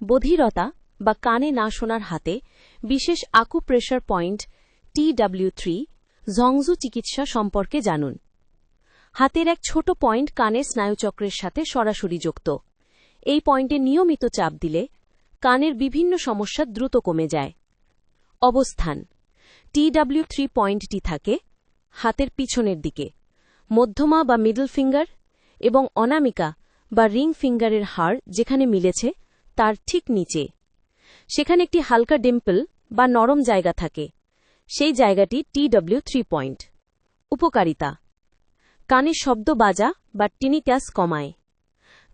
বধিরতা বা কানে না শোনার হাতে বিশেষ acupressure point TW three Zhongzhu চিকিৎসা সম্পর্কে জানুন। হাতের এক ছোট পয়েন্ট কানের স্নায়ুচক্রের সাথে সরাসরি যুক্ত। এই পয়েন্টে নিয়মিত চাপ দিলে কানের বিভিন্ন সমস্যা দ্রুত কমে যায়। অবস্থান টিডাব্লিউ থ্রি পয়েন্টটি থাকে হাতের পিছনের দিকে, মধ্যমা বা মিডল ফিঙ্গার এবং অনামিকা বা রিং ফিঙ্গারের হাড় যেখানে মিলেছে তার ঠিক নিচে। সেখানে একটি হালকা ডিম্পল বা নরম জায়গা থাকে। সেই জায়গাটি টিডব্লিউ থ্রি পয়েন্ট। উপকারিতা। কানে শব্দ বাজা বা টিনিটাস কমায়।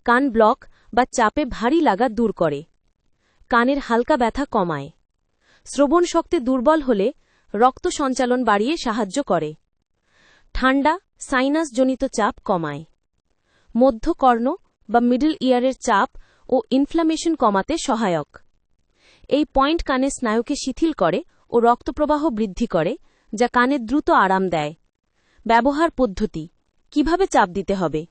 কান ব্লক বা চাপে ভারী লাগা দূর করে। কানের হালকা ব্যথা কমায়। শ্রবণ শক্তি দুর্বল হলে রক্ত সঞ্চালন বাড়িয়ে সাহায্য করে। ঠান্ডা, সাইনাসজনিত চাপ কমায়। মধ্যকর্ণ বা মিডল ইয়ারের চাপ ও ইনফ্লামেশন কমাতে সহায়ক। এই পয়েন্ট কানে স্নায়ুকে শিথিল করে ও রক্তপ্রবাহ বৃদ্ধি করে, যা কানে দ্রুত আরাম দেয়। ব্যবহার পদ্ধতি, কীভাবে চাপ দিতে হবে?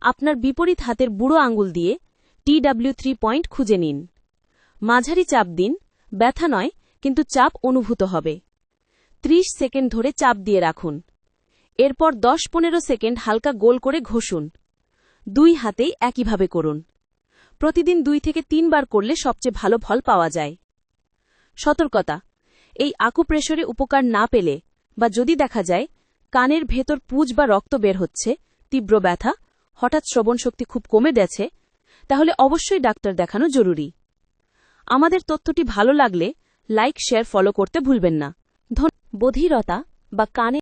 আপনার বিপরীত হাতের বুড়ো আঙ্গুল দিয়ে টিডাব্লিউ থ্রি পয়েন্ট খুঁজে নিন। মাঝারি চাপ দিন, ব্যথা নয়, কিন্তু চাপ অনুভূত হবে। ৩০ সেকেন্ড ধরে চাপ দিয়ে রাখুন। এরপর দশ পনেরো সেকেন্ড হালকা গোল করে ঘষুন। দুই হাতেই একইভাবে করুন। প্রতিদিন দুই থেকে তিনবার করলে সবচেয়ে ভালো ফল পাওয়া যায়। সতর্কতা। এই আকুপ্রেশরে উপকার না পেলে বা যদি দেখা যায় কানের ভেতর পুজ বা রক্ত বের হচ্ছে, তীব্র ব্যথা, হঠাৎ শ্রবণশক্তি খুব কমে গেছে, তাহলে অবশ্যই ডাক্তার দেখানো জরুরি। আমাদের তথ্যটি ভালো লাগলে লাইক, শেয়ার, ফলো করতে ভুলবেন না। বধিরতা বা কানে